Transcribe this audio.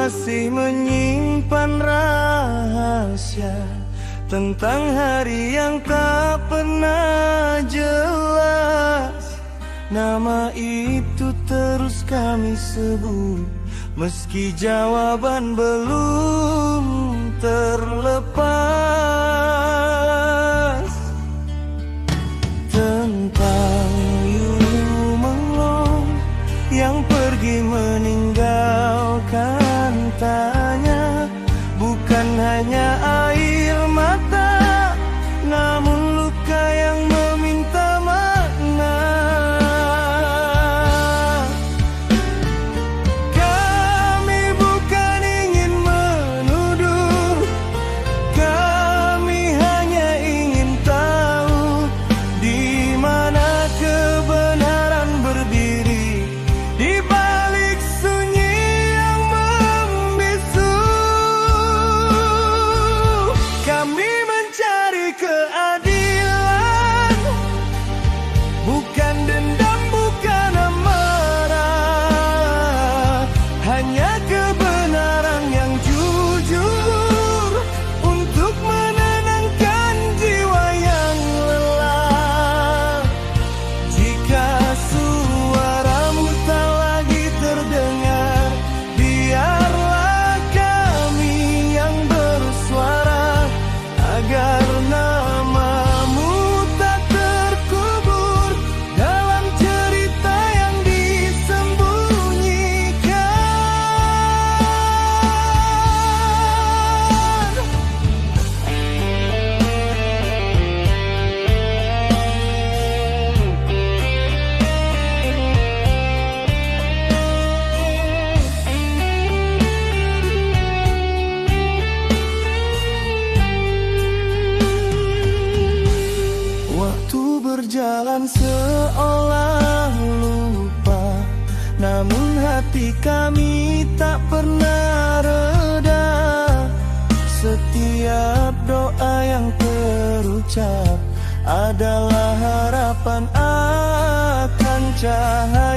masih menyimpan rahasia tentang hari yang tak pernah jelas. Nama itu terus kami sebut, meski jawaban belum terlepas. tentang berjalan seolah lupa. Namun hati kami tak pernah reda. Setiap doa yang terucap Adalah harapan akan cahaya